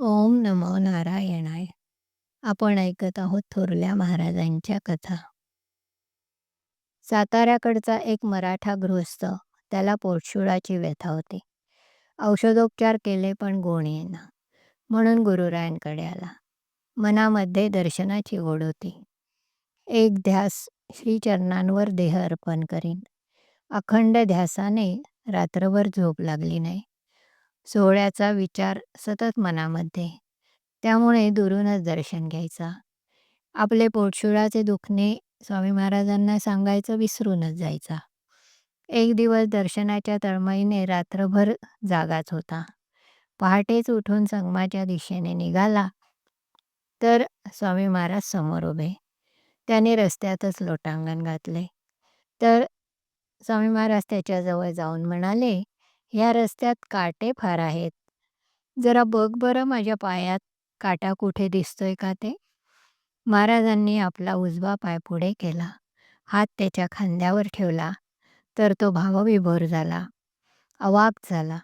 ओम नमो नारायणाय. आपण ऐकत आहोत थोरल्या महाराजांच्या कथा. साताऱ्याकडचा एक मराठा गृहस्थ त्याला पोटशुळाची व्यथा होती. औषधोपचार केले पण गुण येना म्हणून गुरुरायांकडे आला. मनामध्ये दर्शनाची ओढ होती. एक ध्यास श्रीचरणांवर देह अर्पण करीन. अखंड ध्यासाने रात्रभर झोप लागली नाही. सोहळ्याचा विचार सतत मनामध्ये. त्यामुळे दुरूनच दर्शन घ्यायचा. आपले पोटशुळाचे दुखणे स्वामी महाराजांना सांगायचं विसरूनच जायचा. एक दिवस दर्शनाच्या तळमळीने रात्रभर जागाच होता. पहाटेच उठून संगमाच्या दिशेने निघाला. तर स्वामी महाराज समोर उभे. त्याने रस्त्यातच लोटांगण घातले. तर स्वामी महाराज त्याच्याजवळ जाऊन म्हणाले ह्या रस्त्यात काटे फार आहेत. जरा बघ बरं माझ्या पायात काटा कुठे दिसतोय का ते. महाराजांनी आपला उजवा पाय पुढे केला. हात त्याच्या खांद्यावर ठेवला. तर तो भावविभोर झाला. अवाक झाला.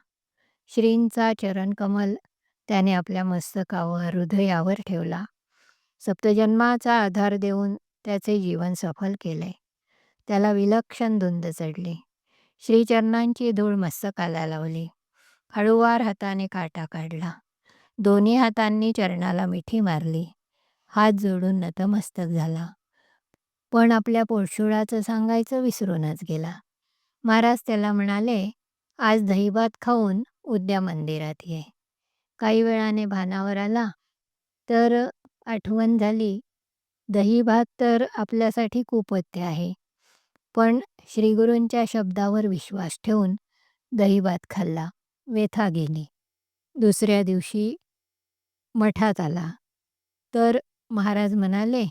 श्रींचा चरणकमल त्याने आपल्या मस्तकावर हृदयावर ठेवला. सप्तजन्माचा आधार देऊन त्याचे जीवन सफल केले. त्याला विलक्षण धुंद चढली. श्रीचरणांची धूळ मस्तकाला लावली. हळूवार हाताने काटा काढला. दोन्ही हातांनी चरणाला मिठी मारली. हात जोडून नतमस्तक झाला. पण आपल्या पोळशुळाचं सांगायचं विसरूनच गेला. महाराज त्याला म्हणाले आज दहीभात खाऊन उद्या मंदिरात ये. काही वेळाने भानावर आला तर आठवण झाली. दहीभात तर आपल्यासाठी कुपत्य आहे. पण श्रीगुरूंच्या शब्दावर विश्वास ठेवून दहीभात खाल्ला व्यथा गेली. दुसऱ्या दिवशी मठात आला. तर महाराज म्हणाले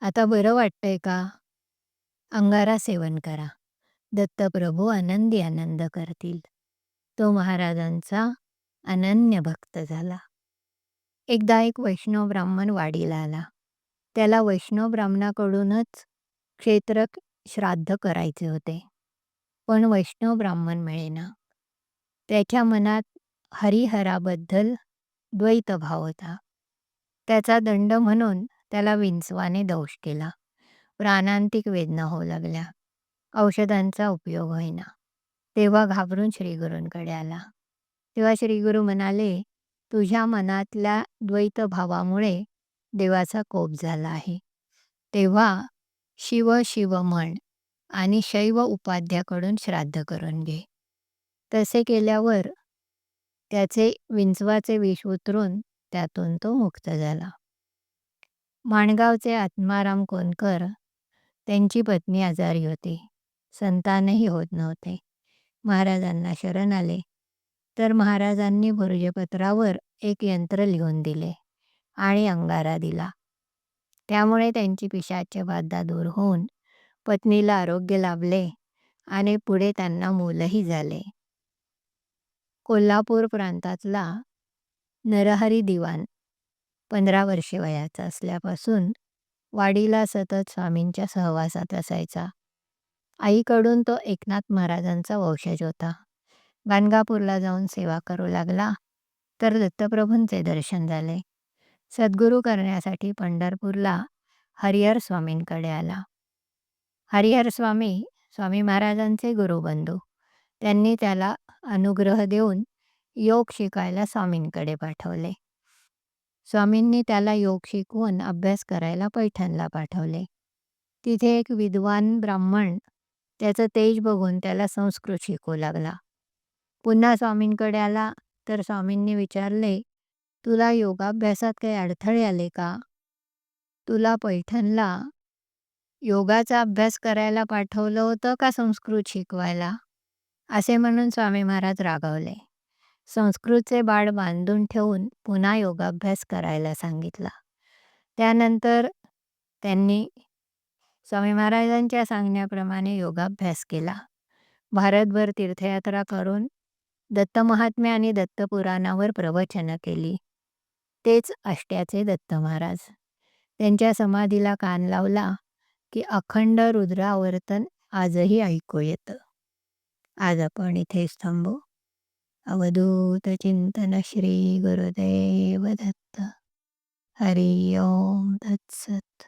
आता बरं वाटतंय का? अंगारा सेवन करा. दत्तप्रभू आनंदी आनंद करतील. तो महाराजांचा अनन्य भक्त झाला. एकदा एक वैष्णव ब्राह्मण वाडीला आला. त्याला वैष्णव ब्राह्मणाकडूनच क्षेत्रक श्राद्ध करायचे होते. पण वैष्णव ब्राह्मण मिळेना. त्याच्या मनात हरिहराबद्दल द्वैतभाव होता. त्याचा दंड म्हणून त्याला विंचवाने दंश केला. प्राणांतिक वेदना होऊ लागल्या. औषधांचा उपयोग होईना. तेव्हा घाबरून श्रीगुरूंकडे आला. तेव्हा श्रीगुरू म्हणाले तुझ्या मनातल्या द्वैतभावामुळे देवाचा कोप झाला आहे. तेव्हा शिव शिव म्हण आणि शैव उपाध्याकडून श्राद्ध करून घे. तसे केल्यावर त्याचे विंचवाचे विष उतरून त्यातून तो मुक्त झाला. माणगावचे आत्माराम कोनकर त्यांची पत्नी आजारी होती. संतानही होत नव्हते. महाराजांना शरण आले. तर महाराजांनी भुर्जपत्रावर एक यंत्र लिहून दिले आणि अंगारा दिला. त्यामुळे त्यांची पिशाच्य बाधा दूर होऊन पत्नीला आरोग्य लाभले आणि पुढे त्यांना मूलही झाले. कोल्हापूर प्रांतातला नरहरी दिवाण पंधरा वर्षे वयाचा असल्यापासून वाडीला सतत स्वामींच्या सहवासात असायचा. आईकडून तो एकनाथ महाराजांचा वंशज होता. गाणगापूरला जाऊन सेवा करू लागला तर दत्तप्रभूंचे दर्शन झाले. सद्गुरू करण्यासाठी पंढरपूरला हरिहर स्वामींकडे आला. हरिहर स्वामी स्वामी महाराजांचे गुरुबंधू. त्यांनी त्याला अनुग्रह देऊन योग शिकायला स्वामींकडे पाठवले. स्वामींनी त्याला योग शिकवून अभ्यास करायला पैठणला पाठवले. तिथे एक विद्वान ब्राह्मण त्याचं तेज बघून त्याला संस्कृत शिकू लागला. पुन्हा स्वामींकडे आला तर स्वामींनी विचारले तुला योगाभ्यासात काही अडथळे आले का? तुला पैठणला योगाचा अभ्यास करायला पाठवलं होतं का संस्कृत शिकवायला? असे म्हणून स्वामी महाराज रागावले. संस्कृतचे बाळ बांधून ठेवून पुन्हा योगाभ्यास करायला सांगितला. त्यानंतर त्यांनी स्वामी महाराजांच्या सांगण्याप्रमाणे योगाभ्यास केला. भारतभर तीर्थयात्रा करून दत्तमहात्म्य आणि दत्तपुराणावर प्रवचनं केली. तेच अष्ट्याचे दत्त महाराज. त्यांच्या समाधीला कान लावला की अखंड रुद्रावर्तन आजही ऐकू येतं. आज आपण इथेच थांबू. अवधूत चिंतन श्री गुरुदेव दत्त. हरि ओम तत्सत.